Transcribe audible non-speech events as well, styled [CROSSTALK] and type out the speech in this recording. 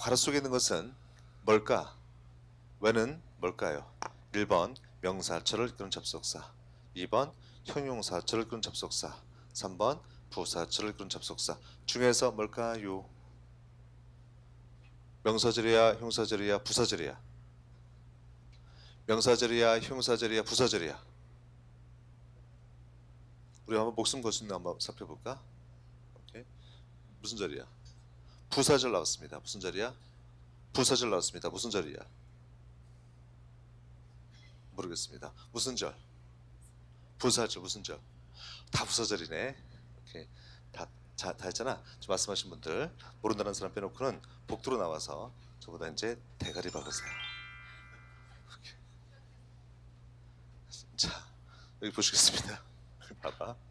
가로 속에 있는 것은 뭘까? 왜는 뭘까요? 1번 명사절을 이끄는 접속사 2번 형용사절을 이끄는 접속사 3번 부사절을 이끄는 접속사 중에서 뭘까요? 명사절이야 형사절이야 부사절이야 명사절이야 형사절이야 부사절이야 우리 한번 목숨 걸수 있는 한번 살펴볼까? 오케이. 무슨 절이야? 부사절 나왔습니다. 무슨 절이야? 부사절 나왔습니다. 무슨 절이야? 모르겠습니다. 무슨 절? 부사절 무슨 절? 다 부사절이네. 오케이. 다, 자, 다 했잖아. 지금 말씀하신 분들 모른다는 사람 빼놓고는 복도로 나와서 저보다 이제 대가리 박으세요. 오케이. 자 여기 보시겠습니다. [LAUGHS] 봐봐.